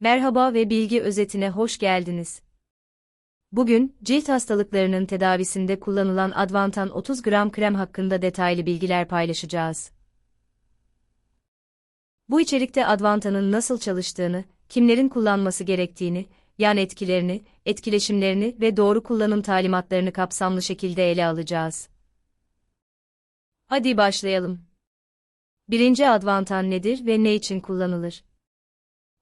Merhaba ve bilgi özetine hoş geldiniz. Bugün, cilt hastalıklarının tedavisinde kullanılan Advantan 30 gram krem hakkında detaylı bilgiler paylaşacağız. Bu içerikte Advantan'ın nasıl çalıştığını, kimlerin kullanması gerektiğini, yan etkilerini, etkileşimlerini ve doğru kullanım talimatlarını kapsamlı şekilde ele alacağız. Hadi başlayalım. Birinci Advantan nedir ve ne için kullanılır?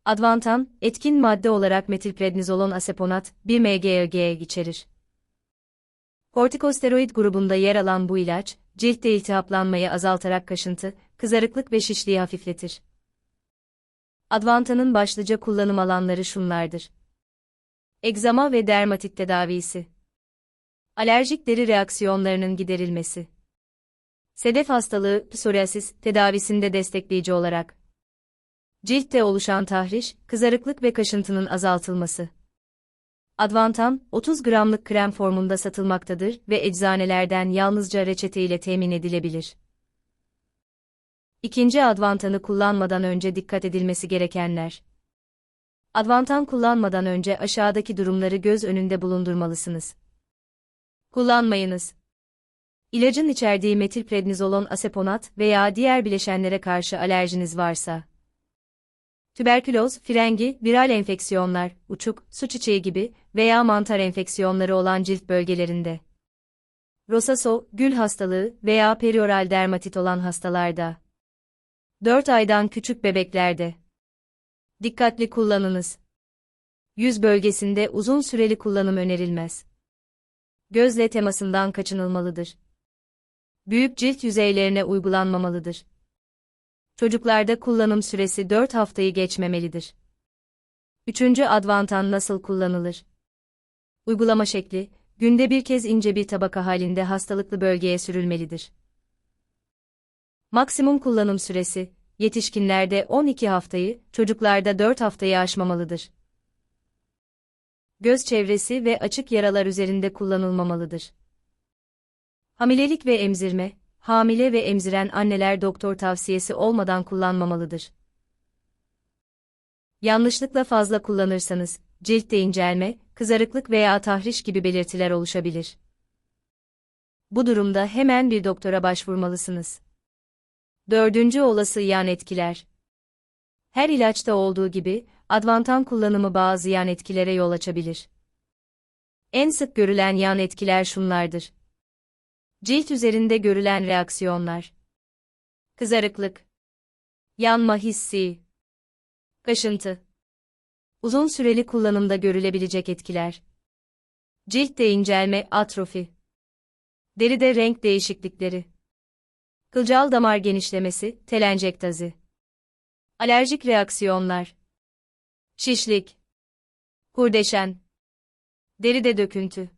Advantan, etkin madde olarak metilprednizolon aseponat, 1 mg içerir. Kortikosteroid grubunda yer alan bu ilaç, ciltte iltihaplanmayı azaltarak kaşıntı, kızarıklık ve şişliği hafifletir. Advantanın başlıca kullanım alanları şunlardır. Egzama ve dermatit tedavisi. Alerjik deri reaksiyonlarının giderilmesi. Sedef hastalığı, psoriasis tedavisinde destekleyici olarak. Ciltte oluşan tahriş, kızarıklık ve kaşıntının azaltılması. Advantan, 30 gramlık krem formunda satılmaktadır ve eczanelerden yalnızca reçete ile temin edilebilir. İkinci Advantan'ı kullanmadan önce dikkat edilmesi gerekenler. Advantan kullanmadan önce aşağıdaki durumları göz önünde bulundurmalısınız. Kullanmayınız. İlacın içerdiği metilprednizolon aseponat veya diğer bileşenlere karşı alerjiniz varsa. Tüberküloz, frengi, viral enfeksiyonlar, uçuk, su çiçeği gibi veya mantar enfeksiyonları olan cilt bölgelerinde. Rosaso, gül hastalığı veya perioral dermatit olan hastalarda. 4 aydan küçük bebeklerde. Dikkatli kullanınız. Yüz bölgesinde uzun süreli kullanım önerilmez. Gözle temasından kaçınılmalıdır. Büyük cilt yüzeylerine uygulanmamalıdır. Çocuklarda kullanım süresi 4 haftayı geçmemelidir. Üçüncü Advantan nasıl kullanılır? Uygulama şekli, günde bir kez ince bir tabaka halinde hastalıklı bölgeye sürülmelidir. Maksimum kullanım süresi, yetişkinlerde 12 haftayı, çocuklarda 4 haftayı aşmamalıdır. Göz çevresi ve açık yaralar üzerinde kullanılmamalıdır. Hamilelik ve emzirme, hamile ve emziren anneler doktor tavsiyesi olmadan kullanmamalıdır. Yanlışlıkla fazla kullanırsanız, ciltte incelme, kızarıklık veya tahriş gibi belirtiler oluşabilir. Bu durumda hemen bir doktora başvurmalısınız. Dördüncü olası yan etkiler. Her ilaçta olduğu gibi, Advantan kullanımı bazı yan etkilere yol açabilir. En sık görülen yan etkiler şunlardır. Cilt üzerinde görülen reaksiyonlar. Kızarıklık. Yanma hissi. Kaşıntı. Uzun süreli kullanımda görülebilecek etkiler. Ciltte incelme, atrofi. Deride renk değişiklikleri. Kılcal damar genişlemesi, telenjektazi. Alerjik reaksiyonlar. Şişlik. Kurdeşen. Deride döküntü.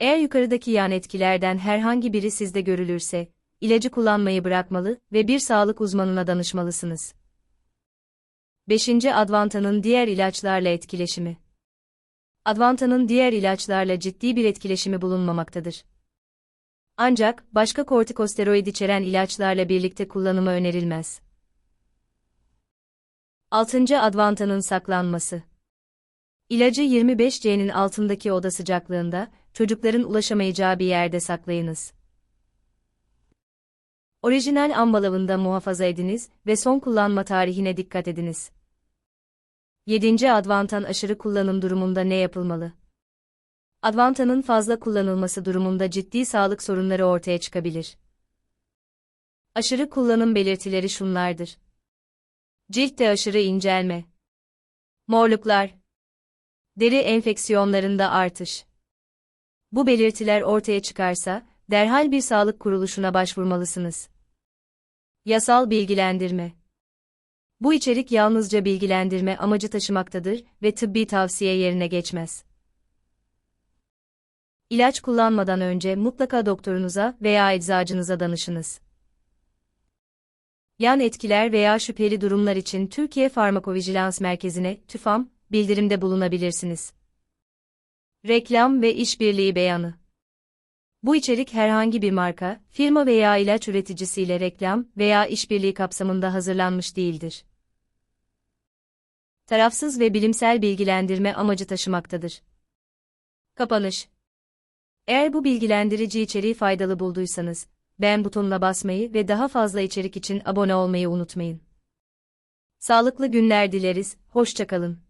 Eğer yukarıdaki yan etkilerden herhangi biri sizde görülürse, ilacı kullanmayı bırakmalı ve bir sağlık uzmanına danışmalısınız. 5. Advanta'nın diğer ilaçlarla etkileşimi. Advanta'nın diğer ilaçlarla ciddi bir etkileşimi bulunmamaktadır. Ancak başka kortikosteroid içeren ilaçlarla birlikte kullanımı önerilmez. 6. Advanta'nın saklanması. İlacı 25C'nin altındaki oda sıcaklığında, çocukların ulaşamayacağı bir yerde saklayınız. Orijinal ambalajında muhafaza ediniz ve son kullanma tarihine dikkat ediniz. 7. Advantan aşırı kullanım durumunda ne yapılmalı? Advantanın fazla kullanılması durumunda ciddi sağlık sorunları ortaya çıkabilir. Aşırı kullanım belirtileri şunlardır. Ciltte aşırı incelme. Morluklar. Deri enfeksiyonlarında artış. Bu belirtiler ortaya çıkarsa, derhal bir sağlık kuruluşuna başvurmalısınız. Yasal bilgilendirme. Bu içerik yalnızca bilgilendirme amacı taşımaktadır ve tıbbi tavsiye yerine geçmez. İlaç kullanmadan önce mutlaka doktorunuza veya eczacınıza danışınız. Yan etkiler veya şüpheli durumlar için Türkiye Farmakovijilans Merkezi'ne TÜFAM bildirimde bulunabilirsiniz. Reklam ve işbirliği beyanı. Bu içerik herhangi bir marka, firma veya ilaç üreticisiyle reklam veya işbirliği kapsamında hazırlanmış değildir. Tarafsız ve bilimsel bilgilendirme amacı taşımaktadır. Kapanış Eğer bu bilgilendirici içeriği faydalı bulduysanız, beğen butonuna basmayı ve daha fazla içerik için abone olmayı unutmayın. Sağlıklı günler dileriz, hoşçakalın.